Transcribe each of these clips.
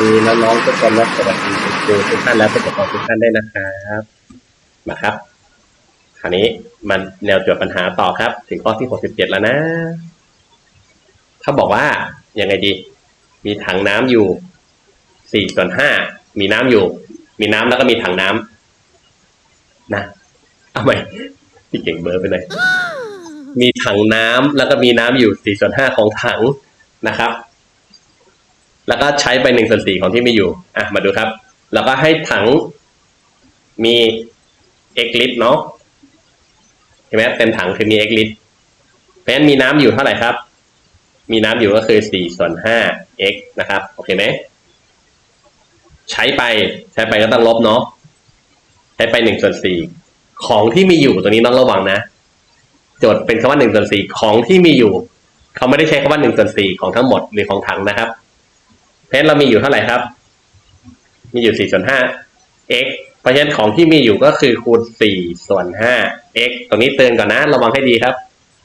ดีน้องๆทุกคนและสวัสดีครูทุกท่านและผู้ปกครองทุกท่านด้วยนะครับมาครับ คราวนี้มันแนวโจทย์ปัญหาต่อครับ ถึงข้อที่หกสิบเจ็ดแล้วนะเขาบอกว่ายังไงดี มีถังน้ำอยู่สี่ส่วนห้ามีน้ำอยู่ มีน้ำแล้วก็มีถังน้ำนะเอาใหม่พี่เก่งเบอร์ไปหน่อยมีถังน้ำแล้วก็มีน้ำอยู่สี่ส่วนห้าของถังนะครับ แล้วก็ใช้ไปหนึ่งส่วนสี่ของที่มีอยู่ อะ มาดูครับ แล้วก็ให้ถังมี x ลิตรเนาะเห็นไหมเต็มถังคือมี x ลิตรเพราะฉะนั้นมีน้ำอยู่เท่าไหร่ครับ มีน้ำอยู่ก็คือสี่ส่วนห้า x นะครับ โอเคไหมใช้ไปใช้ไปก็ต้องลบเนาะใช้ไปหนึ่งส่วนสี่ของที่มีอยู่ตัวนี้ต้องระวังนะโจทย์เป็นคำว่าหนึ่งส่วนสี่ของที่มีอยู่ เขาไม่ได้ใช้คำว่าหนึ่งส่วนสี่ของทั้งหมดหรือของถังนะครับ เพราะเรามีอยู่เท่าไหร่ครับ มีอยู่สี่ส่วนห้า x เพราะฉะนั้นของที่มีอยู่ก็คือคูณสี่ส่วนห้า x ตรงนี้เตือนก่อนนะ ระวังให้ดีครับ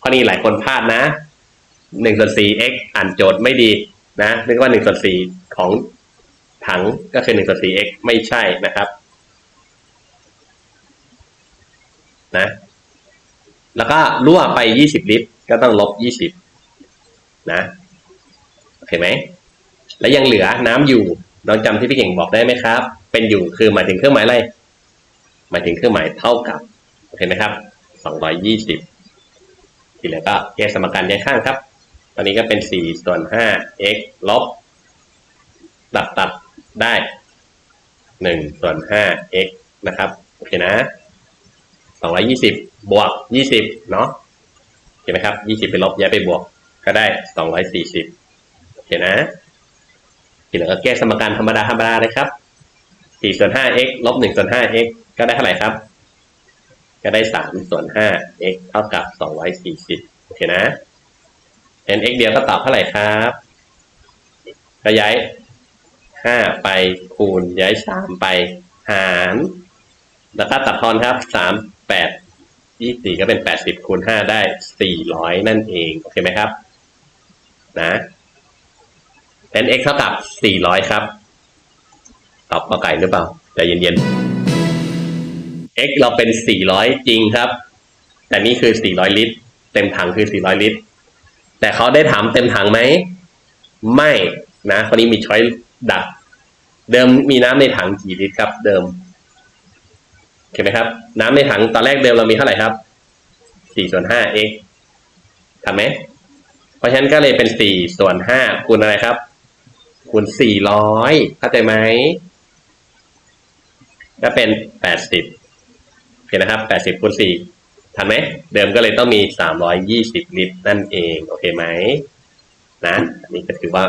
ข้อนี้หลายคนพลาดนะหนึ่งส่วนสี่ x อ่านโจทย์ไม่ดีนะนึกว่าหนึ่งส่วนสี่ของถังก็คือหนึ่งส่วนสี่ x ไม่ใช่นะครับนะแล้วก็รั่วไปยี่สิบลิตรก็ต้องลบยี่สิบนะ โอเคไหม แล้วยังเหลือน้ำอยู่น้องจำที่พี่เก่งบอกได้ไหมครับ เป็นอยู่คือหมายถึงเครื่องหมายอะไรหมายถึงเครื่องหมายเท่ากับโอเคไหมครับสองร้อยยี่สิบที่เหลือก็แยกสมการย้ายข้างครับ ตอนนี้ก็เป็นสี่ส่วนห้า x ลบตัดตัดได้หนึ่งส่วนห้า x นะครับโอเคนะสองร้อยี่สิบบวกยี่สิบเนาะเห็นไหมครับยี่สิบไปลบย้ายไปบวก ก็ได้สองร้อยสี่สิบโอเคนะ ที่เหลือก็แก้สมการธรรมดาธรรมดาเลยครับ4ส่วน 5x ลบ1ส่วน 5x ก็ได้เท่าไหร่ครับ ก็ได้3ส่วน 5x เท่ากับ240โอเคนะ n x เดียวก็ตอบเท่าไหร่ครับก็ย้าย5ไปคูณย้าย3ไปหารแล้วก็ตัดทอนครับ3 8 24ก็เป็น80คูณ5ได้400นั่นเอง โอเคไหมครับ นะ n x เท่ากับ 400 ครับ ตอบกอไก่หรือเปล่าใจเย็นๆ x เราเป็น 400 จริงครับ แต่นี่คือ 400 ลิตร เต็มถังคือ 400 ลิตร แต่เขาได้ถามเต็มถังไหม ไม่นะคนนี้มีช้อยดัก เดิมมีน้ำในถังกี่ลิตรครับ เดิมเห็นไหมครับ น้ำในถังตอนแรกเดิมเรามีเท่าไหร่ครับ 4 ส่วน 5 x ทำไหมเพราะฉะนั้นก็เลยเป็น 4 ส่วน 5 คูณอะไรครับ คูณ400เข้าใจไหมก็เป็น80โอเคนะครับ80คูณ4ทันไหมเดิมก็เลยต้องมี320ลิตรนั่นเองโอเคไหมนะอันนี้ก็ถือว่า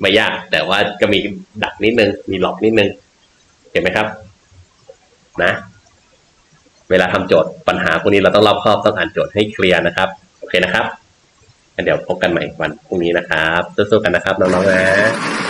ไม่ยาก แต่ว่าก็มีดักนิดนึง มีหลอกนิดนึง เห็นไหมครับ นะ เวลาทำโจทย์ปัญหาพวกนี้เราต้องรอบครอบต้องอ่านโจทย์ให้เคลียร์นะครับ โอเคนะครับ เดี๋ยวพบกันใหม่วันพรุ่งนี้นะครับสู้ๆกันนะครับน้องๆนะ